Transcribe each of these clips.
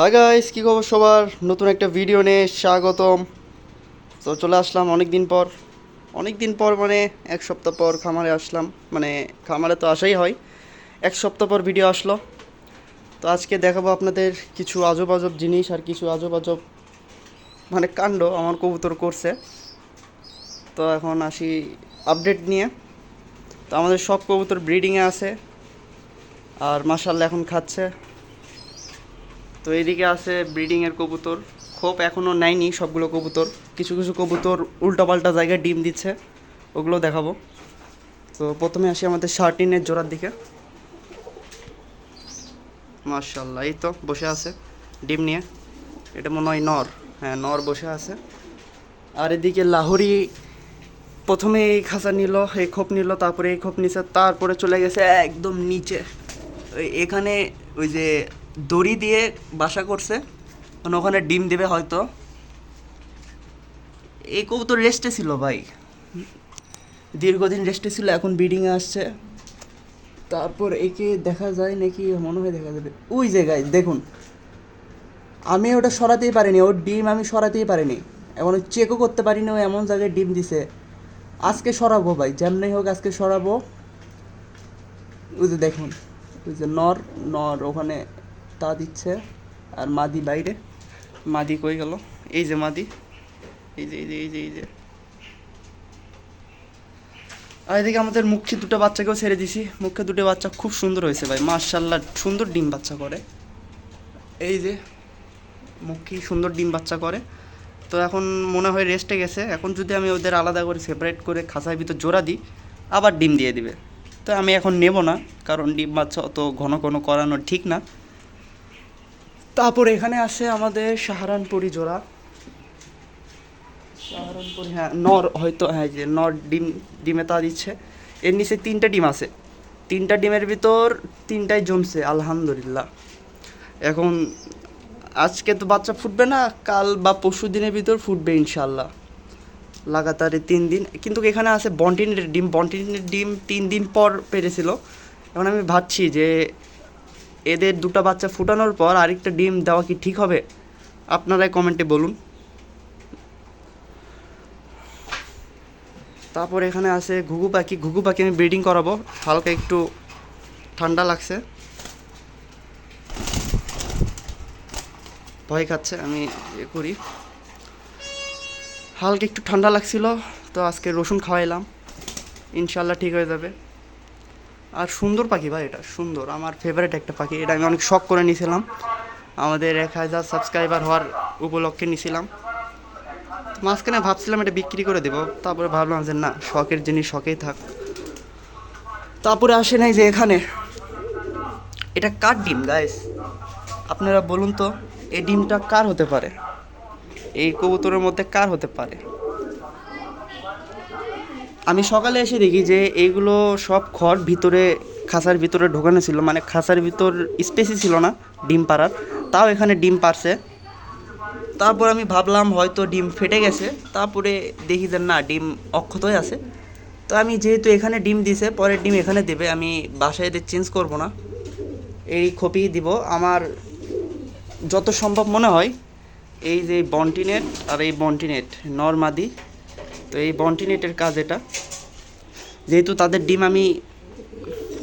Hi guys কী খবর সবার? নতুন একটা ভিডিও নিয়ে স্বাগতম। তো চলে আসলাম অনেক দিন পর। অনেক দিন পর মানে এক সপ্তাহ পর খামারে আসলাম। মানে খামারে তো আসাই হয়। এক সপ্তাহ পর ভিডিও আসলো। তো আজকে দেখাবো আপনাদের কিছু আজব আজব জিনিস আর কিছু আজব আজব মানে কাণ্ড আমার কবুতর করছে। তো এখন আসি আপডেট নিয়ে। তো আমাদের সব কবুতর ব্রিডিংয়ে আছে। আর মাসাল্লাহ এখন খাচ্ছে। তো এদিকে আছে ব্রিডিং এর কবুতর। খোপ এখনও নেয়নি সবগুলো কবুতর। কিছু কিছু কবুতর উল্টাপাল্টা জায়গায় ডিম দিচ্ছে। ওগুলো দেখাবো। তো প্রথমে আসি আমাদের শার্টিনের জোড়ার দিকে। মার্শাল্লাহ এই তো বসে আছে ডিম নিয়ে। এটা মনে হয় নর। হ্যাঁ নর বসে আছে। আর এদিকে লাহোরি প্রথমে এই খাঁচা নিল, এই খোপ নিল, তারপরে এই খোপ নিছে, তারপরে চলে গেছে একদম নিচে। এখানে ওই যে দড়ি দিয়ে বাসা করছে। মানে ওখানে ডিম দেবে হয়তো। এই কবুতর রেস্টে ছিল ভাই। দীর্ঘদিন রেস্টে ছিল, এখন ব্রিডিংয়ে আসছে। তারপর একে দেখা যায় নাকি, মনে হয় দেখা যাবে। ওই জায়গায়, দেখুন। আমি ওটা সরাতেই পারিনি, ওর ডিম আমি সরাতেই পারিনি। এখন চেকও করতে পারিনি, ও এমন জায়গায় ডিম দিছে। আজকে সরাবো ভাই যেমনি হোক আজকে সরাবো। ওই যে দেখুন, ওই যে নর নর ওখানে তা দিচ্ছে। আর মাদি বাইরে। মাদি কই গেল? এই যে মাদি। এই যে এই যে এই যে এই যে। আর এদিকে আমাদের মুখে দুটো বাচ্চাকেও ছেড়ে দিছি। মুখে দুটো বাচ্চা খুব সুন্দর হয়েছে ভাই। মার্শাল্লাহ সুন্দর ডিম বাচ্চা করে। এই যে, মুখী সুন্দর ডিম বাচ্চা করে। তো এখন মনে হয় রেস্টে গেছে। এখন যদি আমি ওদের আলাদা করে সেপারেট করে খাঁচার ভিতর জোড়া দিই, আবার ডিম দিয়ে দিবে। তো আমি এখন নেব না, কারণ ডিম বাচ্চা অত ঘন ঘন করানো ঠিক না। তারপর এখানে আসে আমাদের সাহারানপুরি জোড়া। সাহারানপুরি হ্যাঁ নর হয়তো হ্যাঁ যে নর ডিম, ডিমে তা দিচ্ছে। এর নিচে তিনটা ডিম আছে। তিনটা ডিমের ভিতর তিনটাই জমছে, আলহামদুলিল্লাহ। এখন আজকে তো বাচ্চা ফুটবে না, কাল বা পরশু দিনের ভিতর ফুটবে ইনশাল্লাহ লাগাতার তিন দিন। কিন্তু এখানে আছে বন্টিনের ডিম। বন্টিনের ডিম তিন দিন পর পেরেছিল। এখন আমি ভাবছি যে এদের দুটো বাচ্চা ফুটানোর পর আরেকটা ডিম দেওয়া কি ঠিক হবে? আপনারাই কমেন্টে বলুন। তারপর এখানে আছে ঘুঘু পাখি। ঘুঘু পাখি আমি ব্রিডিং করাবো। হালকা একটু ঠান্ডা লাগছে। ভয় খাচ্ছে, আমি এ করি। হালকা একটু ঠান্ডা লাগছিল, তো আজকে রসুন খাওয়াইলাম। ইনশাল্লাহ ঠিক হয়ে যাবে। আর সুন্দর পাখি ভাই এটা, সুন্দর। আমার ফেভারিট একটা পাখি, এটা আমি অনেক শখ করে নিয়েছিলাম আমাদের এক হাজার সাবস্ক্রাইবার হওয়ার উপলক্ষে নিয়েছিলাম মাঝখানে ভাবছিলাম এটা বিক্রি করে দেবো, তারপরে ভাবলাম যে না, শখের জিনিস শখেই থাক। তারপরে আসে নাই যে এখানে। এটা কার ডিম গাইস আপনারা বলুন তো, এই ডিমটা কার হতে পারে? এই কবুতরের মধ্যে কার হতে পারে? আমি সকালে এসে দেখি যে এইগুলো সব খড় ভিতরে, খাঁচার ভিতরে ঢোকানো ছিল। মানে খাঁচার ভিতর স্পেসই ছিল না ডিম পাড়ার। তাও এখানে ডিম পারছে তারপর আমি ভাবলাম হয়তো ডিম ফেটে গেছে। তারপরে দেখি যে না, ডিম অক্ষতই আছে। তো আমি যেহেতু এখানে ডিম দিছে, পরের ডিম এখানে দেবে। আমি বাসায় এদের চেঞ্জ করব না। এই খপি দিব। আমার যত সম্ভব মনে হয়, এই যে বন্টিনেট আর এই বন্টিনেট নর্মাদি তো এই বন্টিনেটের কাজ এটা। যেহেতু তাদের ডিম আমি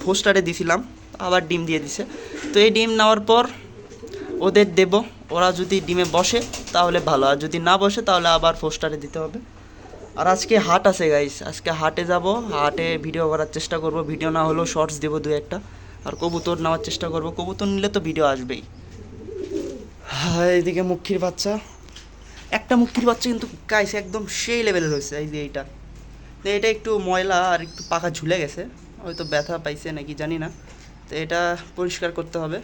পোস্টারে দিছিলাম, আবার ডিম দিয়ে দিছে। তো এই ডিম নেওয়ার পর ওদের দেব, ওরা যদি ডিমে বসে তাহলে ভালো, আর যদি না বসে তাহলে আবার পোস্টারে দিতে হবে। আর আজকে হাট আছে গাইস আজকে হাটে যাব, হাটে ভিডিও করার চেষ্টা করব, ভিডিও না হলেও শর্টস দেবো দু একটা, আর কবুতর নেওয়ার চেষ্টা করব, কবুতর নিলে তো ভিডিও আসবেই। হ্যাঁ এদিকে মুখির বাচ্চা। একটা মুক্তির বাচ্চা কিন্তু গাইস একদম সেই লেভেলের হয়েছে, এই যে এইটা। তো এটা একটু ময়লা আর একটু পাকা ঝুলে গেছে, হয়তো ব্যথা পাইছে নাকি জানি না। তো এটা পরিষ্কার করতে হবে।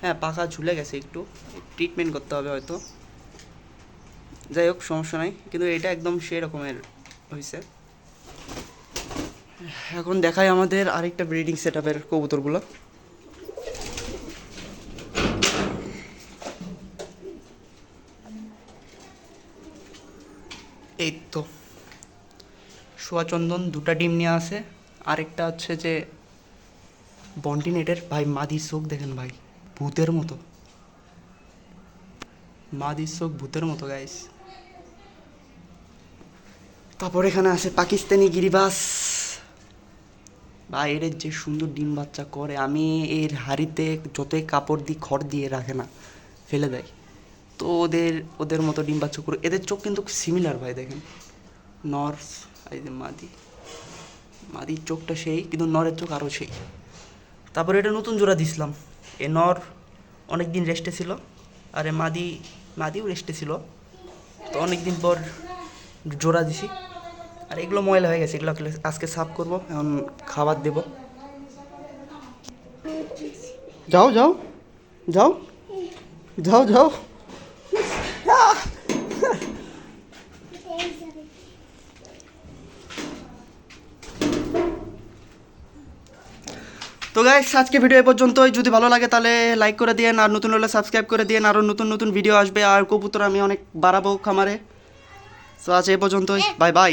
হ্যাঁ পাখা ঝুলে গেছে একটু ট্রিটমেন্ট করতে হবে হয়তো। যাই হোক, সমস্যা নাই, কিন্তু এটা একদম সেই রকমের হয়েছে এখন দেখাই আমাদের আরেকটা ব্রিডিং সেট আপের কবুতরগুলো। এই তো। সোয়াচন্দন দুটা ডিম নিয়ে আসে। আরেকটা হচ্ছে যে বন্টিনেটের, ভাই মাদির চোখ দেখেন ভাই, ভূতের মতো। মাদির চোখ ভূতের মতো গাইস তারপর এখানে আছে পাকিস্তানি গিরিবাস। বা এর যে সুন্দর ডিম বাচ্চা করে, আমি এর হাড়িতে যতই কাপড় দিই, খড় দিয়ে রাখে না, ফেলে দেয়। তো ওদের ওদের মতো ডিম বাচ্চা করে এদের চোখ কিন্তু সিমিলার ভাই, দেখেন। নর এই যে মাদি। মাদির চোখটা সেই, কিন্তু নরের চোখ আরও সেই। তারপরে এটা নতুন জোড়া দিছিলাম। এ নর অনেক দিন রেস্টে ছিল, আর এ মাদি, মাদিও রেস্টে ছিল। তো অনেক দিন পর জোড়া দিছি। আর এগুলো ময়লা হয়ে গেছে, এগুলো আজকে সাফ করব, এখন খাবার দেব। যাও যাও। যাও। যাও যাও। তো গাইস আজকে ভিডিও এ পর্যন্তই। যদি ভালো লাগে তাহলে লাইক করে দিয়েন আর নতুন হলে সাবস্ক্রাইব করে দিয়েন আরও নতুন নতুন ভিডিও আসবে। আর কবুতর আমি অনেক বাড়াবো খামারে। তো আজ এ পর্যন্তই। Bye bye